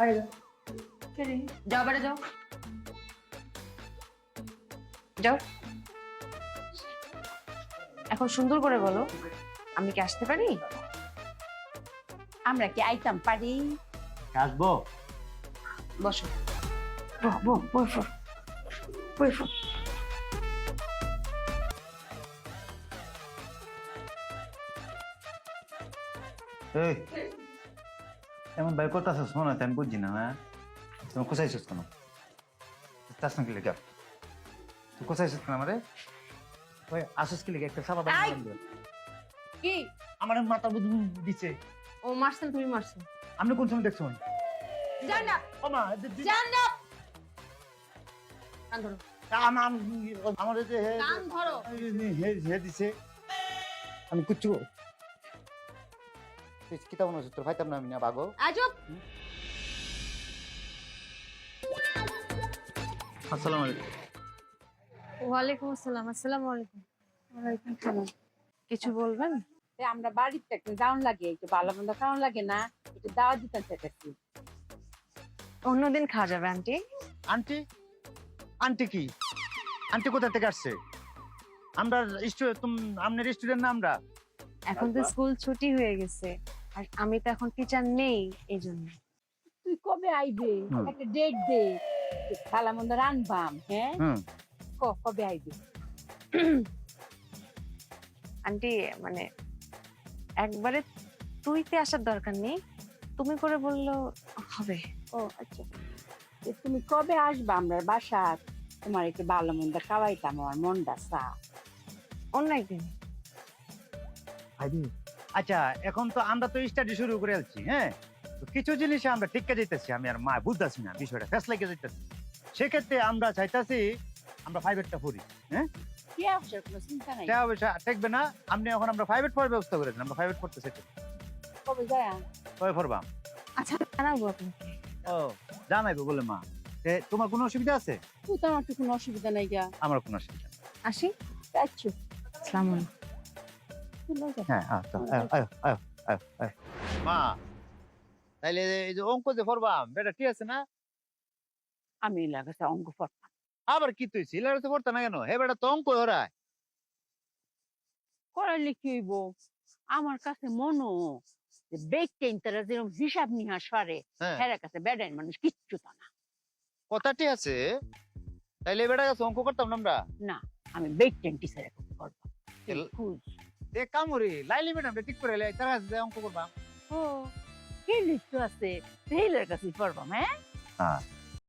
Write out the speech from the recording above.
বাইরে যাও। বাইরে যাও যাও। এখন সুন্দর করে বলো আমি কি আসতে পারি? আমরা কি আইতাম পারি? আসব। বসো। বহ বহ। এই এমন ভাই কথা আছিস মনে হয় আমি বুঝছি না না তুমি কোথাইছিস কেন তার সঙ্গে লেগে তুই কোথাইছিস কেন আমারে ওই আসিস কি লেগে একটা সাবা এই! কি আমার মাথা বুদ্ধি দিচ্ছে ও মারছেন তুমি মারছেন আপনি কোন সময় দেখছ যান না ও মা দি- দি- যান না কান ধরো আম- আম- আমার এই যে হে- কান ধরো হে- হে দিছে আমি কুচ্ছু কিতাব মনে হচ্ছে তোর ভাইতাম না আমি না বাগো আজব আসসালামু আলাইকুম ওয়ালাইকুম আসসালাম আসসালামু আলাইকুম। ওয়ালাইকুম সালাম কিছু বলবেন? তে আমরা বাড়িতে একটা দাউন লাগে একটু ভালো মন্দ খাওয়ান লাগে না একটু দাওয়া দিতাম চাইতেছি। অন্যদিন খাওয়া যাবে আন্টি। আন্টি? আন্টি কি? আন্টি কোথা থেকে আসছে? আমরা স্টুডেন্ট আপনার স্টুডেন্ট না আমরা? এখন তো স্কুল ছুটি হয়ে গেছে। আর আমি তো এখন টিচার নেই এই জন্য তুই কবে আইবে। একটা ডেট দে। ভালো মন্দ রানবাম হ্যাঁ? ক কবে আইবে? আন্টি মানে একবারে তুইতে আসার দরকার নেই। তুমি করে বললেও হবে। ও আচ্ছা। তুমি কবে আসবা আমরা বাসার? তোমার একটু ভালো মন্দ খাওয়াইতাম আমার মনটা সা। অন্য একদিন। আচ্ছা এখন তো আমরা তো স্টাডি শুরু করে আছি হ্যাঁ? তো কিছু জিনিস আমরা টিকা যেতেছি আমি আর মা বুঝতেছি না বিষয়টা ফেস লেগে যেতেছি সেক্ষেত্রে আমরা চাইতাছি আমরা প্রাইভেটটা পড়ি কি অবসর কোনো চিন্তা নাই। টাকা পয়সা ঠেকবে না আপনি এখন আমরা প্রাইভেট পড়ার ব্যবস্থা করে দিন আমরা প্রাইভেট পড়তে চাই কবে যায়? কবে পড়বা? আচ্ছা জানাব আপনাকে। ও জানাইবো বলে মা। তোমার কোনো অসুবিধা আছে? তুই তো আমার তো কোনো অসুবিধা নাই গা। আমার কোনো অসুবিধা আসি? আচ্ছা আসসালামু আলাইকুম। হ্যাঁ আয়, তো, আয়, আয়, আয়, আয়, আয়। মা তাইলে এই যে অঙ্ক যে পড়বাম বেটা ঠিক আছে না আমি লাগাছে অঙ্ক পড়তাম আবার কি তুই সিলার তো পড়তে না কেন হে বেটা তো অঙ্ক কি হইব আমার কাছে মনো যে বেকটেন তারা যেরকম হিসাব নিহাস পারে কাছে বেডাইন মানুষ কিচ্ছু তা না কথা ঠিক আছে তাইলে বেটা কাছে অঙ্ক করতাম না আমরা না আমি বেকটেন টিচারে করতে পারব এল- খুঁজ এ কামুরি লাইলি ম্যাডাম ঠিক করে লাই তারা আছে অঙ্ক করবা ও কি লিখতে আছে? সেইলের কাছে পড়বাম হ্যাঁ হ্যাঁ